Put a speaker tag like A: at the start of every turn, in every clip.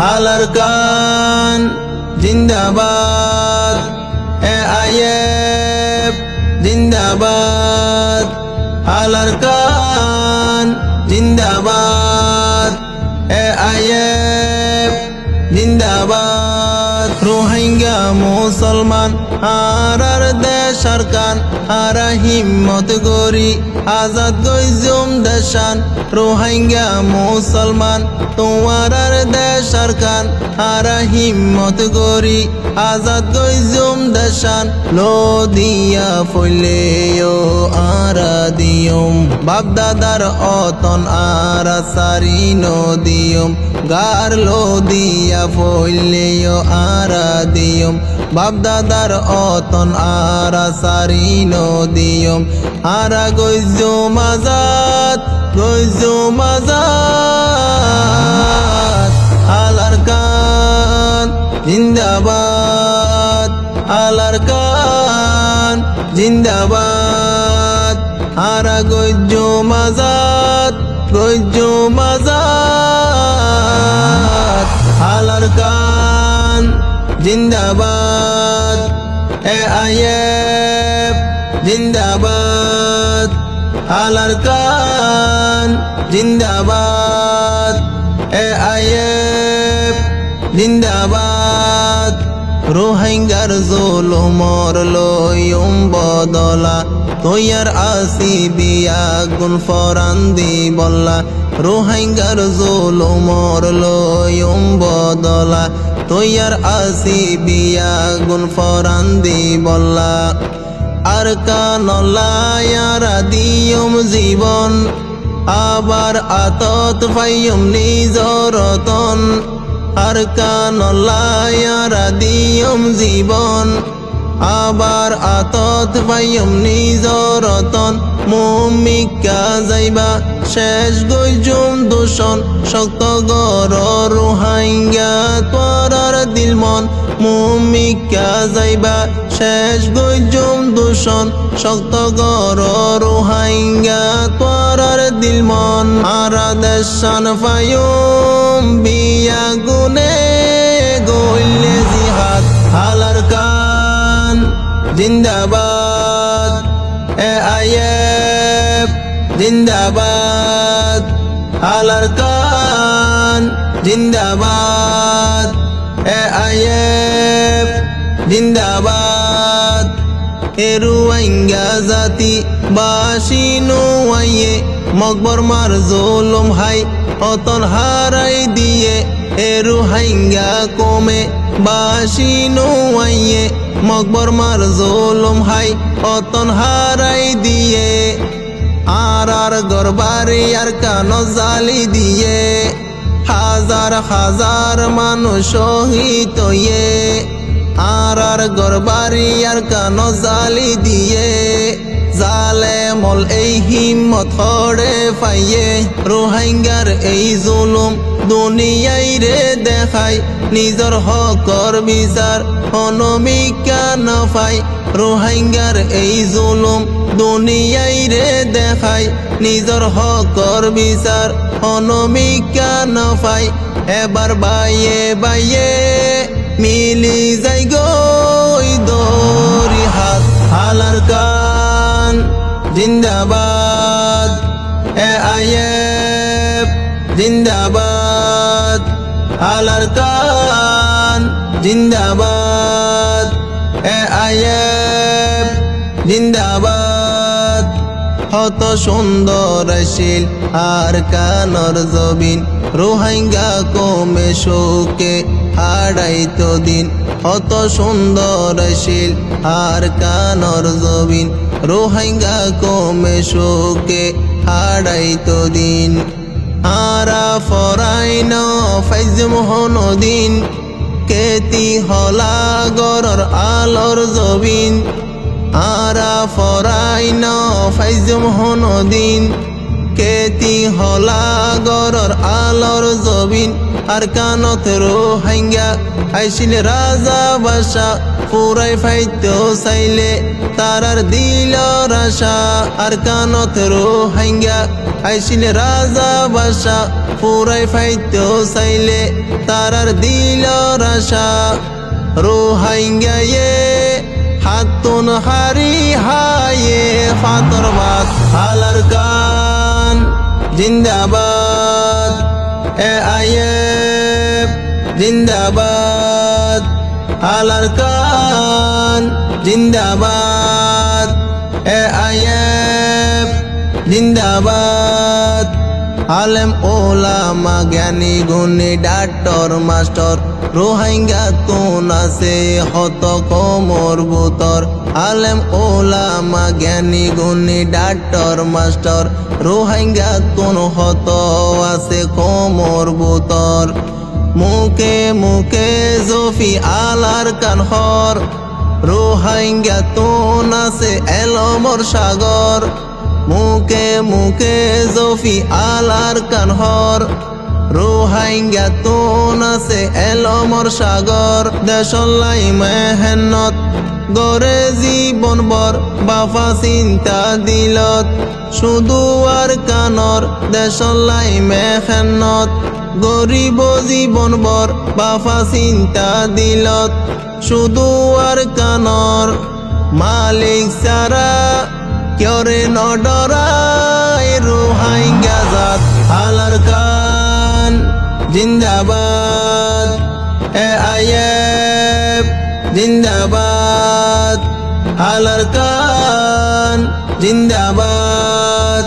A: হালার কান, জিন্দাবাদ। এ আইএফ, জিন্দাবাদ। হালার কান, জিন্দাবাদ। এ আইএফ, জিন্দাবাদ। রোহিঙ্গা, মুসলমান, হারার দেশার কান, হারা হিম্মত গরি আজাদ গইজুম দেশান। রোহিঙ্গা, মুসলমান, তোমার দেশার কান হারা হিম্মত গরি আজাদ গইজুম দেশান। লদিয়া ফলে ও আরা দিয়ম বাপদাদার অতন আরা সারি নদিয়ম গার লদিয়া ফলে ও আরা দিয়ম বাপদাদার অতন আরা সারি নদিয়ম আরা গইজুম আজাদ গইজুম আজাদ। জিন্দাবাদ আলার কান জিন্দাবাদ আরা গজ্জো মাজাদ গজ্জো মাজাদ আলার কান জিন্দাবাদ এ আইএফ জিন্দাবাদ আলার কান জিন্দাবাদ এ আইএফ জিন্দাবাদ। রোহিঙ্গার জোলমর লয়ম বদলা। তৈয়ার আসি বিয়া গুন ফরান দি বল্লা। রোহিঙ্গার জোলমর লয়ম বদলা। তৈয়ার আসি বিয়া গুন ফরান দি বল্লা। আর কানলায়ারা দিয়ম জীবন। আবার আতত ফাইয়ম নিজরতন আর কানলায়ারা দিয়ম জীবন, আবার আতত পাইয়ম নিজরতন মুমিকা যাইবা, শেষ গইজুম দূষণ, শক্ত গর রুহাইঙ্গা তোরার দিল মন। মুমিকা যাইবা, শেষ গইজুম দূষণ, শক্ত গর রুহাইঙ্গা তোরার দিল মন। আরা দেশান ফায়ুম বিয়া গুনে জিন্দাবাদ। এ আইএফ, জিন্দাবাদ। হালার কান, জিন্দাবাদ। এ আইএফ, জিন্দাবাদ। এরুয়াইঙ্গা জাতি বাসিনু আইয়ে মকবর মার জোলম হাই অতন হারাই দিয়ে এরু হাইঙ্গা কমে। বাসিনু আইয়ে মকবর মার জোলম হাই, অতন হারাই দিয়ে। আর আর গরবারি আর কানো জালি দিয়ে। হাজার হাজার মানুষ শহীদ আর আর গরবারি আর কানো জালি দিয়ে। জালে মল এই হিম্মত হরে পাইয়ে রোহাইঙ্গার এই জুলুম দুনিয়াই রে দেখাই। নিজর হকর বিচার অনমিকা নফাই রোহাইঙ্গার এই জুলুম দুনিয়াই রে দেখাই। নিজর হকর বিচার অনমিকা নফাই এবার বাইয়ে বাইয়ে মিলি যাই গই জিন্দাবাদ। এ আইএফ জিন্দাবাদ। হালার কান জিন্দাবাদ। এ আইএফ জিন্দাবাদ। হত সুন্দর শিল আর কানর জবিন। রোহাইঙ্গা কমে শোকে হারাইতো দিন। হত সুন্দর শিল আর কানর জবিন রোহাইঙ্গা কমে শোকে হারাইতো দিন। আরা ফরাইন ফাইজ মোহন দিন। কেতি হলা গরর আলর জবিন আরা ফরাইন ফাইজ মোহন দিন। কেতি হলা গরর আলর জবিন আর কানত রোহাইঙ্গা আইছিল রাজা বাসা, পুরাই ফাইতো চাইলে তারার দিল রাশা। আর কানত রোহাইঙ্গা আইছিল রাজা বাসা, পুরাই ফাইতো চাইলে তারার দিল রাশা। রোহাইঙ্গায়ে হাতুন হারি হায়ে ফাতরবাদ হালার কান, জিন্দাবাদ। এ আয়ে জিন্দাবাদ হালার কান জিন্দাবাদ এ আয়ে জিন্দাবাদ আলেম, ওলামা, জ্ঞানী, গুণী, ডাক্তর, মাস্টার। রোহাইঙ্গা কোন আছে? হত কমর বুতর আলেম, ওলামা, জ্ঞানী, গুণী, ডাক্তর, মাস্টার। রোহাইঙ্গা কোন হত আছে? কমর বুতর মুখে মুখে জফি আলার কানহর রোহাইঙ্গা তোন আছে? এলমর সাগর। মুখে মুখে জফি আলার কানহর রোহাইঙ্গা তোন আছে এলমর সাগর। দেশলাই মেহেনত গড়ে জীবন বর বাফা চিন্তা দিলত। শুধু আর কানর, দেশলাই মেহেনত গরিব জীবন বর বাফা চিন্তা দিলত। শুধু আর কানর মালিক সারা কিয়রে নডরাই রোহাইঙ্গা জাত, হালার কান, জিন্দাবাদ। এ আয়েব জিন্দাবাদ। হালার কান, জিন্দাবাদ।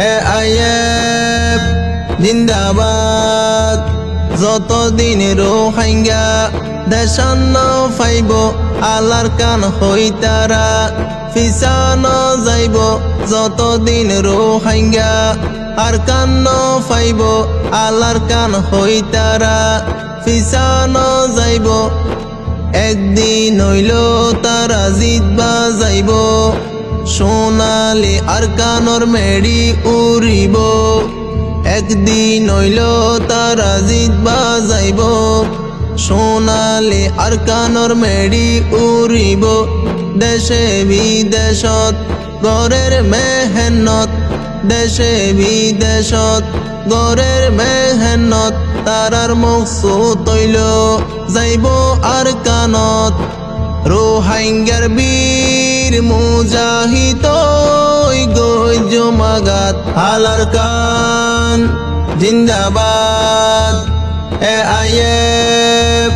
A: এ আয়েব জিন্দাবাদ। যতদিন রোহাইঙ্গা দেশান্ন ফাইব, আলার কান হই ফিসান যাইব, যতদিন রোহাইঙ্গা। আর কান্ন ফাইব, আলার কান হই ফিসান যাইব, একদিন হইল তারা জিতবা যাইব। সোনালি আর কানর মেড়ি উড়িব। একদিন হইল তারা জিতবা যাইব। সোনালি আর কানর মেড়ি উড়িব দেশে বিদেশত, গড়ের মেহেনত। দেশে বিদেশত, গড়ের মেহেনত, তারার মকসুদ তৈল যাইব আর কানত রোহাইঙ্গার বীর মুজাহিদ গই জমাগাত হালার কান জিন্দাবাদ। এ আয়েব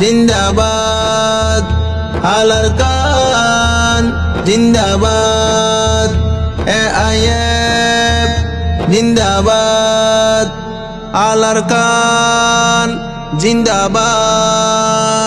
A: জিন্দাবাদ। আলার কান জিন্দাবাদ। এ আয়েব জিন্দাবাদ। আলার কান জিন্দাবাদ।